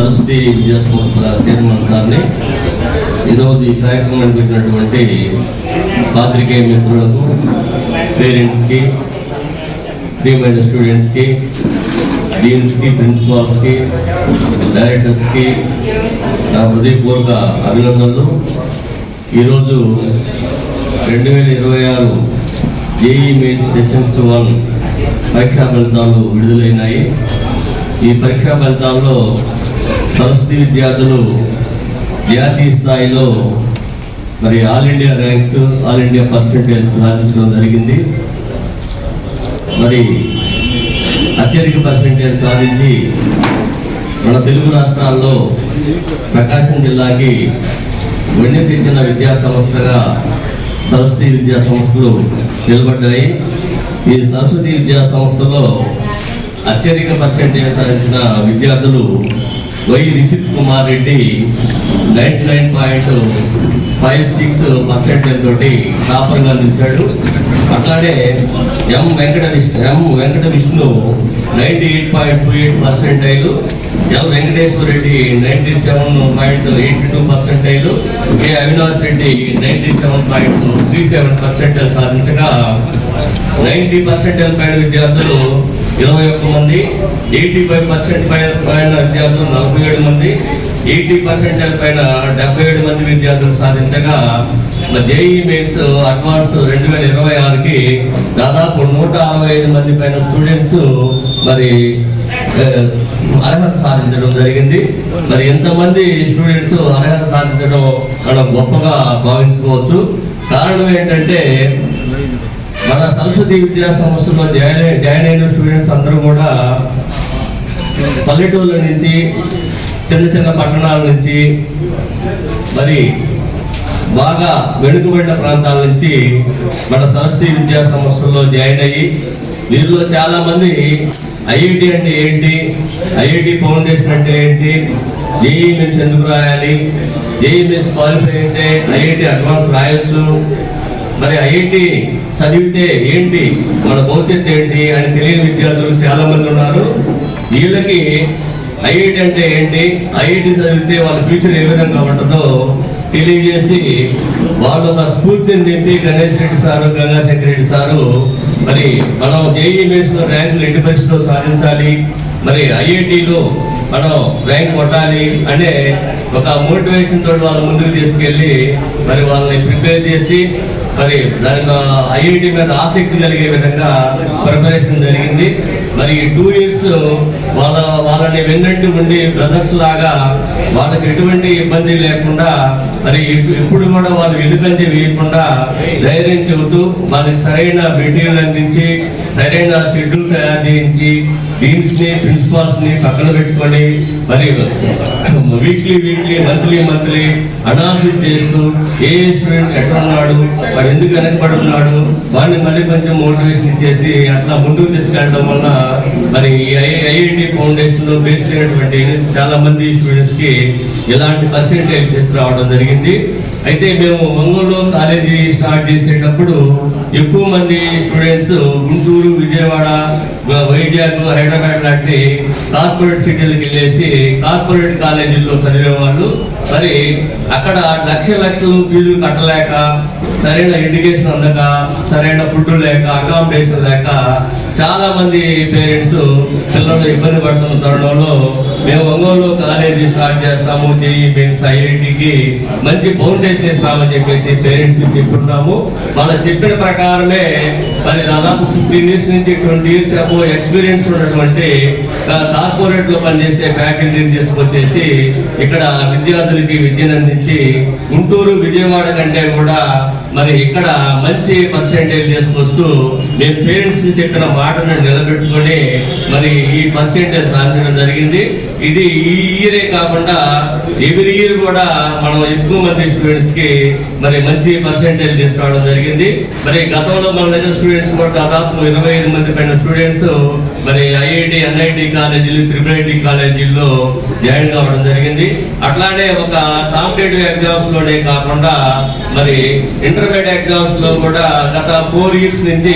సరస్వతి విద్యా సంస్థల చైర్మన్ సార్ని ఈరోజు ఈ కార్యక్రమానికి పెట్టినటువంటి పాత్రికేయ మిత్రులకు పేరెంట్స్కి ప్రియమైన స్టూడెంట్స్కి డీన్స్కి ప్రిన్సిపాల్స్కి డైరెక్టర్స్కి నా హృదయపూర్వక అభినందనలు. ఈరోజు రెండు వేల ఇరవై ఆరు జేఈ మెయిన్స్ సెషన్స్ వన్ పరీక్షా ఫలితాలు విడుదలైనాయి. ఈ పరీక్షా ఫలితాల్లో సరస్వతి విద్యార్థులు జాతీయ స్థాయిలో మరి all India ranks all India percentage సాధించడం జరిగింది. మరి అత్యధిక పర్సంటేజ్ సాధించి మన తెలుగు రాష్ట్రాల్లో ప్రకాశం జిల్లాకి వెండి తెచ్చిన విద్యా సంస్థగా సరస్వతి విద్యా సంస్థలు నిలబడ్డాయి. ఈ సరస్వతి విద్యా సంస్థలో అత్యధిక పర్సెంటేజ్ సాధించిన విద్యార్థులు Y Rishith Kumar Reddy ninety nine point five six percentage తోటి టాపర్గా నిలిచాడు. అట్లానే M Venkata Vishnu M Venkata Vishnu ninety eight point two eight percentile L Venkateswara Reddy ninety seven point eighty two percentile K Avinash Reddy ninety seven point three seven percentage సాధించగా ninety percentage పైన విద్యార్థులు ఇరవై ఒక్క మంది eighty five percent పైన పైన విద్యార్థులు నలభై ఏడు మంది ఎయిటీ పర్సెంటేజ్ పైన డెబ్బై ఏడు మంది విద్యార్థులు సాధించగా జేఈ మెయిన్స్ అడ్వాన్స్ రెండు వేల ఇరవై ఆరుకి దాదాపు నూట అరవై ఐదు మంది పైన స్టూడెంట్స్ మరి అర్హత సాధించడం జరిగింది. మరి ఎంతమంది స్టూడెంట్స్ అర్హత సాధించడం మనం గొప్పగా భావించుకోవచ్చు. కారణం ఏంటంటే మన సరస్వతి విద్యా సంస్థలో జాయిన్ జాయిన్ అయిన స్టూడెంట్స్ అందరూ కూడా పల్లెటూళ్ళ నుంచి చిన్న చిన్న పట్టణాల నుంచి మరి బాగా వెనుకబడిన ప్రాంతాల నుంచి మన సరస్వతి విద్యా సంస్థల్లో జాయిన్ అయ్యి వీరిలో చాలా మంది ఐఐటి అంటే ఏంటి ఐఐటి ఫౌండేషన్ అంటే ఏంటి జేఈ మెన్స్ ఎందుకు రాయాలి జేఈ మెన్స్ క్వాలిఫై అయితే ఐఐటి అడ్వాన్స్ రాయొచ్చు మరి ఐఐటి చదివితే ఏంటి? మన భవిష్యత్తు ఏంటి అని తెలియని విద్యార్థులు చాలా మంది ఉన్నారు. వీళ్ళకి ఐఐటి అంటే ఏంటి? ఐఐటి చదివితే వాళ్ళ ఫ్యూచర్ ఏ విధంగా ఉంటుందో తెలియజేసి వాళ్ళు ఒక స్ఫూర్తిని నింపి గణేష్ రెడ్డి సారు గంగాశంకర్ రెడ్డి సారు మరి మనం జేఈ మేస్లో ర్యాంకులు ఎట్టి పరిస్థితిలో సాధించాలి మరి ఐఐటిలో మనం ర్యాంక్ కొట్టాలి అనే ఒక మోటివేషన్ తోటి వాళ్ళ ముందుకు తీసుకెళ్ళి మరి వాళ్ళని ప్రిపేర్ చేసి మరి దానికి ఐఐటి మీద ఆసక్తి కలిగే విధంగా ప్రిపరేషన్ జరిగింది. మరి టూ ఇయర్స్ వాళ్ళ వాళ్ళని వెన్నట్టు ఉండి బ్రదర్స్ లాగా వాళ్ళకి ఎటువంటి ఇబ్బంది లేకుండా మరి ఎప్పుడు కూడా వాళ్ళు వెనుకంజ వేయకుండా ధైర్యం చెబుతూ వాళ్ళకి సరైన మెటీరియల్ అందించి సరైన షెడ్యూల్ తయారు చేయించి డీన్స్ని ప్రిన్సిపాల్స్ని పక్కన పెట్టుకొని మరి weekly weekly monthly monthly analysis చేస్తూ ఏ స్టూడెంట్ ఎక్కడ ఉన్నాడు వాడు ఎందుకు వెనకబడి ఉన్నాడు వాడిని మళ్ళీ కొంచెం మోటివేషన్ ఇచ్చేసి అట్లా ముందుకు తీసుకెళ్ళడం వల్ల మరి ఐఐటి ఫౌండేషన్లో అయినటువంటి చాలా మంది స్టూడెంట్స్కి ఇలాంటి పర్సెంటేజ్ తీసుకురావడం జరిగింది. అయితే మేము ఒంగోలు కాలేజీ స్టార్ట్ చేసేటప్పుడు ఎక్కువ మంది స్టూడెంట్స్ గుంటూరు విజయవాడ వైజాగ్ హైదరాబాద్ లాంటి కార్పొరేట్ సిటీలకు వెళ్ళేసి కార్పొరేట్ కాలేజీల్లో చదివే వాళ్ళు మరి అక్కడ లక్ష లక్షలు ఫీజులు కట్టలేక సరైన ఎడ్యుకేషన్ అందక సరైన ఫుడ్ లేక అకామిడేషన్ లేక చాలా మంది పేరెంట్స్ పిల్లలు ఇబ్బంది పడుతున్న తరుణంలో మేము ఒంగోలు కాలేజీ స్టార్ట్ చేస్తాము జేఈ మెయిన్స్ ఐఐటికి మంచి ఫౌండేషన్ ఇస్తామని చెప్పేసి పేరెంట్స్ చెప్పుకున్నాము వాళ్ళు చెప్పిన ప్రకారమే మరి దాదాపు ఫిఫ్టీన్ ఇయర్స్ నుంచి ట్వంటీ ఇయర్స్ అబో ఎక్స్పీరియన్స్ ఉన్నటువంటి కార్పొరేట్లో పనిచేసే ఫ్యాకల్టీని తీసుకొచ్చేసి ఇక్కడ విద్యార్థులు విద్యార్థులకి విద్యను అందించి గుంటూరు విజయవాడ కంటే కూడా మరి ఇక్కడ మంచి పర్సెంటేజ్ తీసుకొస్తూ మీ పేరెంట్స్ చెప్పిన మాటను నిలబెట్టుకొని మరి ఈ పర్సెంటేజ్ సాధించడం జరిగింది. ఇది ఈ ఇయరే కాకుండా ఎవ్రీ ఇయర్ కూడా మనం ఎక్కువ మంది స్టూడెంట్స్కి మరి మంచి పర్సెంటేజ్ తీసుకురావడం జరిగింది. మరి గతంలో మన దగ్గర స్టూడెంట్స్ కూడా దాదాపు ఇరవై ఐదు మంది పైన స్టూడెంట్స్ మరి ఐఐటి ఎన్ఐటి కాలేజీలు త్రిపుల్ ఐటి కాలేజీల్లో జాయిన్ కావడం జరిగింది. అట్లానే ఒక కాంపిటేటివ్ ఎగ్జామ్స్లోనే కాకుండా మరి ఇంటర్మీడియట్ ఎగ్జామ్స్లో కూడా గత ఫోర్ ఇయర్స్ నుంచి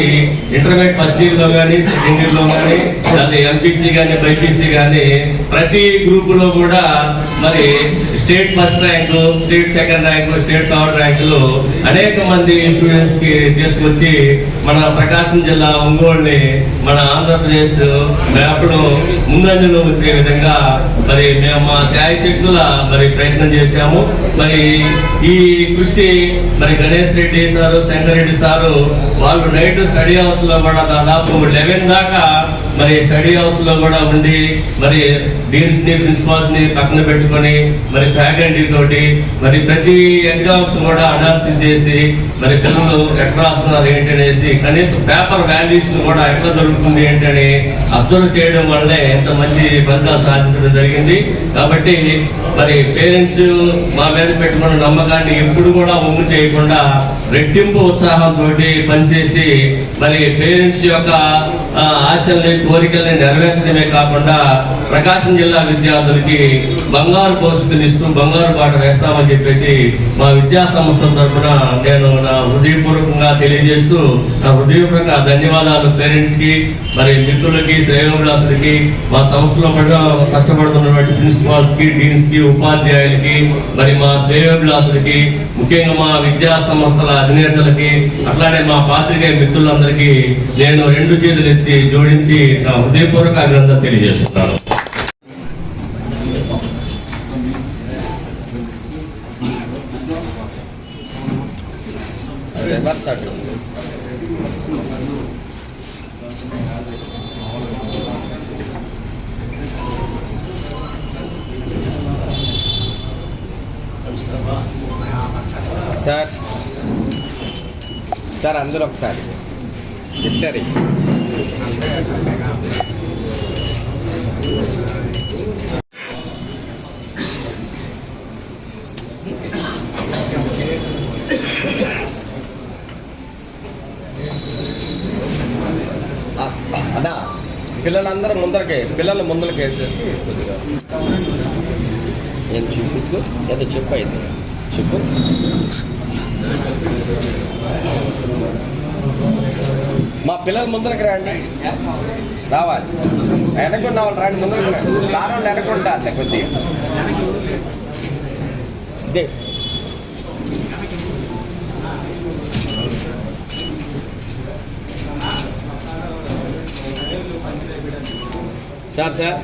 ఇంటర్మీడియట్ ఫస్ట్ ఇయర్లో కానీ సెకండ్ ఇయర్లో కానీ లేదా ఎంపీసీ కానీ బైపీసీ కానీ ప్రతి గ్రూప్లో కూడా మరి state first rank state second rank state third ర్యాంకులు అనేక మంది స్టూడెంట్స్కి తీసుకొచ్చి మన ప్రకాశం జిల్లా ఒంగోలుని మన ఆంధ్రప్రదేశ్ అప్పుడు ముందంజలో వచ్చే విధంగా మరి మేము మా శాయి శక్తుల మరి ప్రయత్నం చేశాము. మరి ఈ కృషి మరి గణేష్ రెడ్డి సారు శంకర్ రెడ్డి సారు వాళ్ళు నైట్ స్టడీ హౌస్లో కూడా దాదాపు లెవెన్ దాకా మరి స్టడీ హౌస్లో కూడా ఉండి మరి డీన్స్ని ప్రిన్సిపాల్స్ని పక్కన పెట్టుకొని మరి ఫ్యాకల్టీ తోటి మరి ప్రతి ఎగ్జామ్స్ కూడా అనాలిసిస్ చేసి మరి పిల్లలు ఎట్లా రాస్తున్నారు ఏంటి అనేసి కనీసం పేపర్ వాల్యూస్ కూడా ఎట్లా దొరుకుతుంది ఏంటి అని అబ్జర్వ్ చేయడం వల్లే ఎంత మంచి ఫలితాలు సాధించడం జరిగింది. కాబట్టి మరి పేరెంట్స్ మా మీద పెట్టుకున్న నమ్మకాన్ని ఎప్పుడు కూడా ఒమ్ము చేయకుండా రెట్టింపు ఉత్సాహంతో పనిచేసి మరి పేరెంట్స్ యొక్క ఆ, ఆశల్ని కోరికల్ని నెరవేర్చడమే కాకుండా ప్రకాశం జిల్లా విద్యార్థులకి బంగారు భవిష్యత్తుని ఇస్తూ బంగారు బాట వేస్తామని చెప్పేసి మా విద్యా సంస్థల తరఫున నేను నా హృదయపూర్వకంగా తెలియజేస్తూ నా హృదయపూర్వక ధన్యవాదాలు పేరెంట్స్కి మరి మిత్రులకి శ్రేయోభిలాసులకి మా సంస్థలో కూడా కష్టపడుతున్నటువంటి ప్రిన్సిపాల్స్కి డీన్స్కి ఉపాధ్యాయులకి మరి మా శ్రేయోభిలాసులకి ముఖ్యంగా మా విద్యా సంస్థల అధినేతలకి అట్లానే మా పాత్రికే మిత్రులందరికీ నేను రెండు చేతులు ఎత్తి జోడించి నా హృదయపూర్వక అభినందన తెలియజేస్తున్నాను. రివర్స్ అటు సార్. సార్ అందరూ ఒకసారి. విక్టరీ. అదా పిల్లలందరూ ముందరకే పిల్లలు ముందరకేసేసి కొద్దిగా ఏం చూపించు? ఏదో చెప్పు అయితే. చెప్పు మా పిల్లలు ముందరకు రండి. రావాలి. వెనకున్న వాళ్ళు రండి ముందరకు రండి. సార్ వాళ్ళు వెనకుంటారులే కొద్దిగా. ఇదే. Sir sir.